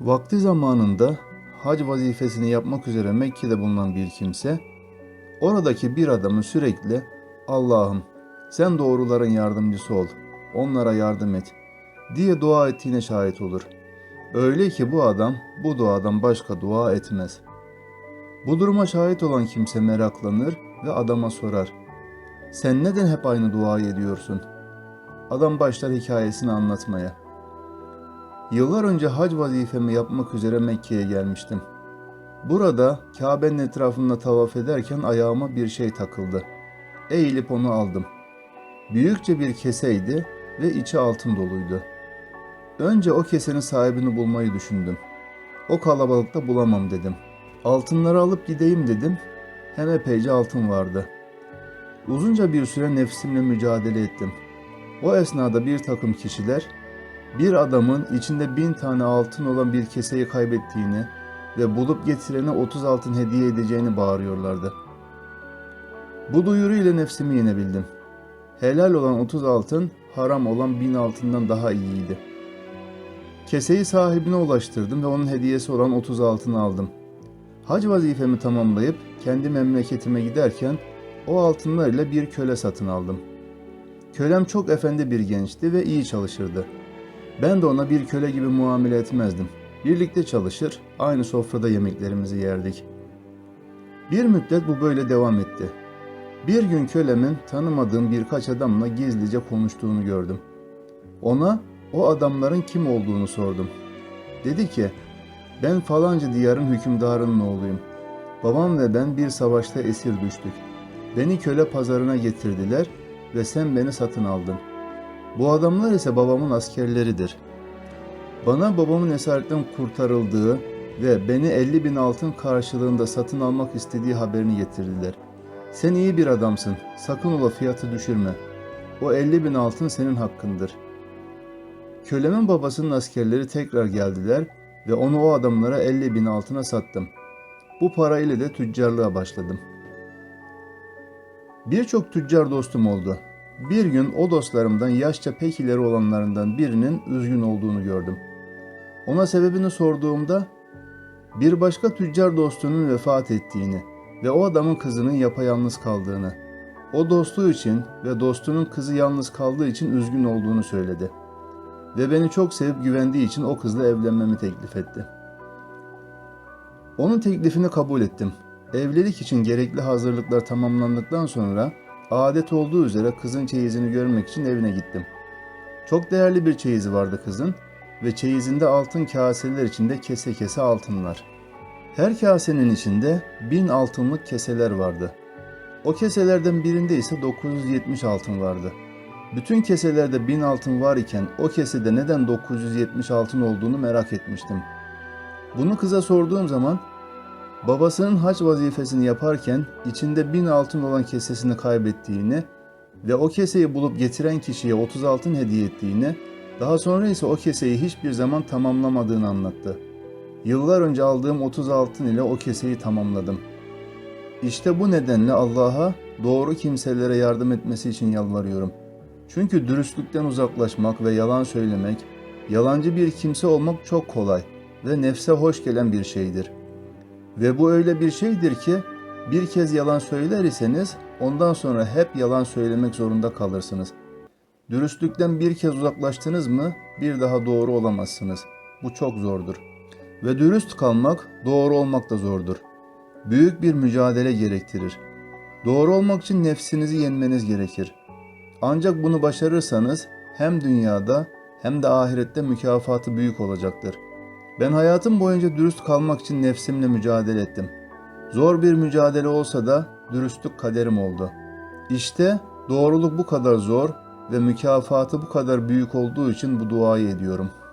Vakti zamanında hac vazifesini yapmak üzere Mekke'de bulunan bir kimse, oradaki bir adamı sürekli Allah'ım sen doğruların yardımcısı ol, onlara yardım et diye dua ettiğine şahit olur. Öyle ki bu adam bu duadan başka dua etmez. Bu duruma şahit olan kimse meraklanır ve adama sorar. Sen neden hep aynı duayı ediyorsun? Adam başlar hikayesini anlatmaya. Yıllar önce hac vazifemi yapmak üzere Mekke'ye gelmiştim. Burada Kabe'nin etrafında tavaf ederken ayağıma bir şey takıldı. Eğilip onu aldım. Büyükçe bir keseydi ve içi altın doluydu. Önce o kesenin sahibini bulmayı düşündüm. O kalabalıkta bulamam dedim. Altınları alıp gideyim dedim. Hem epeyce altın vardı. Uzunca bir süre nefsimle mücadele ettim. O esnada bir takım kişiler bir adamın içinde bin tane altın olan bir keseyi kaybettiğini ve bulup getirene 30 altın hediye edeceğini bağırıyorlardı. Bu duyuru ile nefsimi yenebildim. Helal olan 30 altın, haram olan bin altından daha iyiydi. Keseyi sahibine ulaştırdım ve onun hediyesi olan 30 altını aldım. Hac vazifemi tamamlayıp kendi memleketime giderken o altınlar ile bir köle satın aldım. Kölem çok efendi bir gençti ve iyi çalışırdı. Ben de ona bir köle gibi muamele etmezdim. Birlikte çalışır, aynı sofrada yemeklerimizi yerdik. Bir müddet bu böyle devam etti. Bir gün kölemin tanımadığım birkaç adamla gizlice konuştuğunu gördüm. Ona o adamların kim olduğunu sordum. Dedi ki, ben falanca diyarın hükümdarının oğluyum. Babam ve ben bir savaşta esir düştük. Beni köle pazarına getirdiler ve sen beni satın aldın. Bu adamlar ise babamın askerleridir. Bana babamın esaretten kurtarıldığı ve beni 50 bin altın karşılığında satın almak istediği haberini getirdiler. Sen iyi bir adamsın, sakın ola fiyatı düşürme. O 50 bin altın senin hakkındır. Kölemin babasının askerleri tekrar geldiler ve onu o adamlara 50 bin altına sattım. Bu parayla de tüccarlığa başladım. Birçok tüccar dostum oldu. Bir gün o dostlarımdan yaşça pek ileri olanlarından birinin üzgün olduğunu gördüm. Ona sebebini sorduğumda bir başka tüccar dostunun vefat ettiğini ve o adamın kızının yapayalnız kaldığını, o dostluğu için ve dostunun kızı yalnız kaldığı için üzgün olduğunu söyledi. Ve beni çok sevip güvendiği için o kızla evlenmemi teklif etti. Onun teklifini kabul ettim. Evlilik için gerekli hazırlıklar tamamlandıktan sonra adet olduğu üzere kızın çeyizini görmek için evine gittim. Çok değerli bir çeyizi vardı kızın ve çeyizinde altın kaseler içinde kese kese altınlar. Her kasenin içinde bin altınlık keseler vardı. O keselerden birinde ise 970 altın vardı. Bütün keselerde bin altın var iken o kesede neden 970 altın olduğunu merak etmiştim. Bunu kıza sorduğum zaman babasının haç vazifesini yaparken içinde bin altın olan kesesini kaybettiğini ve o keseyi bulup getiren kişiye 30 altın hediye ettiğini, daha sonra ise o keseyi hiçbir zaman tamamlamadığını anlattı. Yıllar önce aldığım 30 altın ile o keseyi tamamladım. İşte bu nedenle Allah'a doğru kimselere yardım etmesi için yalvarıyorum. Çünkü dürüstlükten uzaklaşmak ve yalan söylemek, yalancı bir kimse olmak çok kolay ve nefse hoş gelen bir şeydir. Ve bu öyle bir şeydir ki bir kez yalan söyler iseniz ondan sonra hep yalan söylemek zorunda kalırsınız. Dürüstlükten bir kez uzaklaştınız mı bir daha doğru olamazsınız. Bu çok zordur. Ve dürüst kalmak doğru olmak da zordur. Büyük bir mücadele gerektirir. Doğru olmak için nefsinizi yenmeniz gerekir. Ancak bunu başarırsanız hem dünyada hem de ahirette mükafatı büyük olacaktır. Ben hayatım boyunca dürüst kalmak için nefsimle mücadele ettim. Zor bir mücadele olsa da dürüstlük kaderim oldu. İşte doğruluk bu kadar zor ve mükafatı bu kadar büyük olduğu için bu duayı ediyorum.''